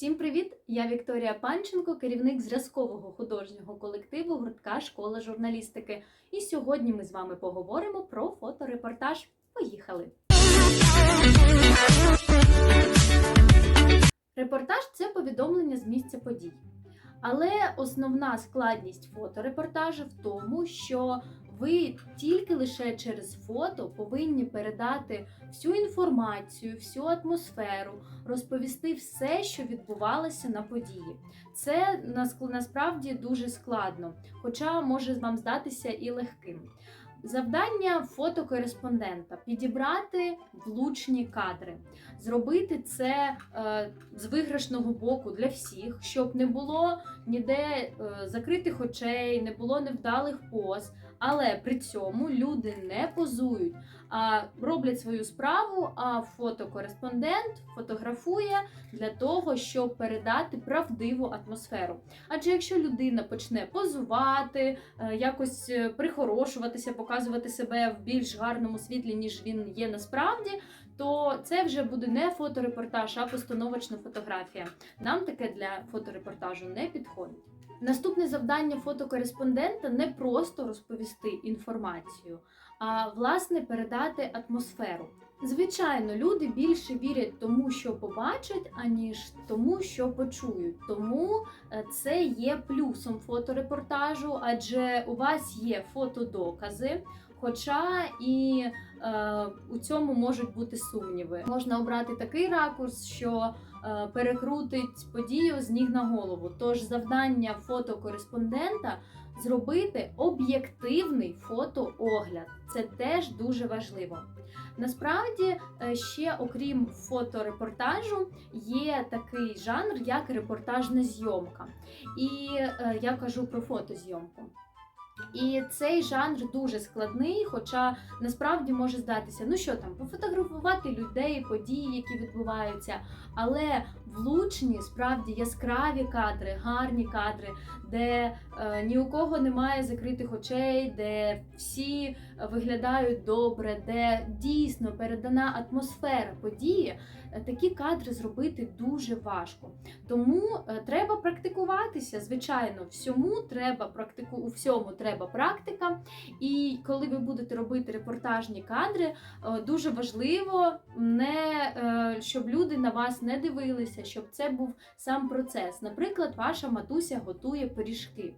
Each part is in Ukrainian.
Всім привіт! Я Вікторія Панченко, керівник зразкового художнього колективу гуртка Школа журналістики. І сьогодні ми з вами поговоримо про фоторепортаж. Поїхали! Репортаж це повідомлення з місця подій. Але основна складність фоторепортажу в тому, що ви тільки лише через фото повинні передати всю інформацію, всю атмосферу, розповісти все, що відбувалося на події. Це насправді дуже складно, хоча може вам здатися і легким. Завдання фотокореспондента підібрати влучні кадри, зробити це е, з виграшного боку для всіх, щоб не було ніде е, закритих очей, не було невдалих поз. Але при цьому люди не позують, а роблять свою справу. А фотокореспондент фотографує для того, щоб передати правдиву атмосферу. Адже якщо людина почне позувати, е, якось е, прихорошуватися, показувати себе в більш гарному світлі, ніж він є насправді, то це вже буде не фоторепортаж, а постановочна фотографія. Нам таке для фоторепортажу не підходить. Наступне завдання фотокореспондента не просто розповісти інформацію, а власне передати атмосферу. Звичайно, люди більше вірять тому, що побачать, аніж тому, що почують. Тому е, це є плюсом фоторепортажу, адже у вас є фотодокази. Хоча і е, у цьому можуть бути сумніви. Можна обрати такий ракурс, що е, перекрутить подію з ніг на голову. Тож завдання фотокореспондента зробити об'єктивний фотоогляд. Це теж дуже важливо. Насправді, е, ще окрім фоторепортажу, є такий жанр, як репортажна зйомка. І е, я кажу про фотозйомку. І цей жанр дуже складний, хоча насправді може здатися, ну що там, пофотографувати людей, події, які відбуваються, але влучні, справді яскраві кадри, гарні кадри, де е, ні у кого немає закритих очей, де всі виглядають добре, де дійсно передана атмосфера події. е, Такі кадри зробити дуже важко. Тому е, треба практикуватися. Звичайно, всьому треба практику, у всьому треба практика. І коли ви будете робити репортажні кадри, е, дуже важливо не е, щоб люди на вас не дивилися, щоб це був сам процес. Наприклад, ваша матуся готує пиріжки.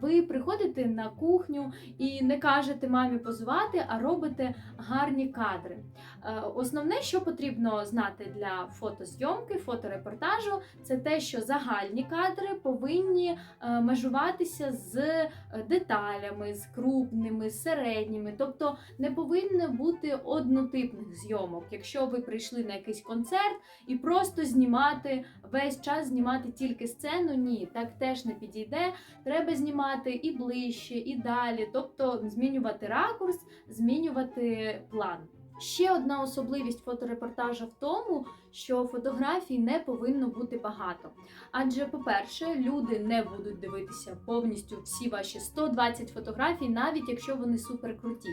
Ви приходите на кухню і не кажете мамі позувати, а робите гарні кадри. Е, Основне, що потрібно знати для фотозйомки, фоторепортажу, це те, що загальні кадри повинні е, межуватися з деталями, з крупними, з середніми. Тобто не повинно бути однотипних зйомок. Якщо ви прийшли на якийсь концерт і просто знімати весь час знімати тільки сцену, ні, так теж не підійде. Треба знімати і ближче, і далі, тобто змінювати ракурс, змінювати план. Ще одна особливість фоторепортажа в тому, що фотографій не повинно бути багато. Адже, по-перше, люди не будуть дивитися повністю всі ваші 120 фотографій, навіть якщо вони суперкруті.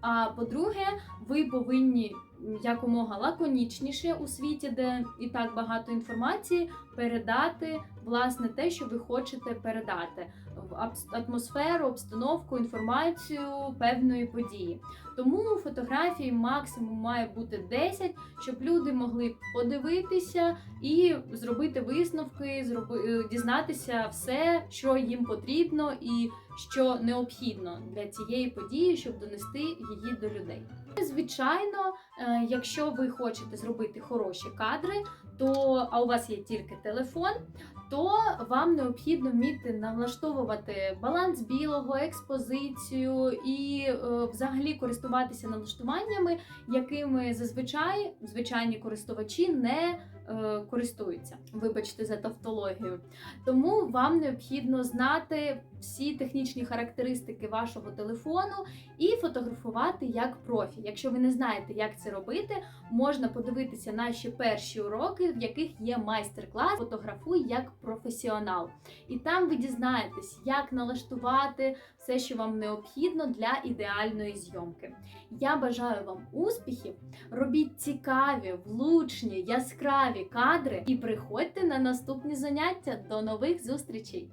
А по-друге, ви повинні якомога лаконічніше у світі, де і так багато інформації, передати власне те, що ви хочете передати атмосферу, обстановку, інформацію певної події. Тому фотографій максимум має бути 10, щоб люди могли подивитися і зробити висновки, е, дізнатися все, що їм потрібно і що необхідно для цієї події, щоб донести її до людей. Звичайно, е, якщо ви хочете зробити хороші кадри, то а у вас є тільки телефон, то вам необхідно вміти налаштовувати баланс білого, експозицію і е, взагалі користуватися налаштуваннями, якими зазвичай звичайні користувачі не е, користуються. Вибачте за тавтологію. Тому вам необхідно знати всі технічні характеристики вашого телефону і фотографувати як профі. Якщо ви не знаєте, як це робити, можна подивитися наші перші уроки, в яких є майстер-клас Фотографуй як професіонал. І там ви дізнаєтесь, як налаштувати все, що вам необхідно для ідеальної зйомки. Я бажаю вам успіхів! Робіть цікаві, влучні, яскраві кадри і приходьте на наступні заняття. До нових зустрічей!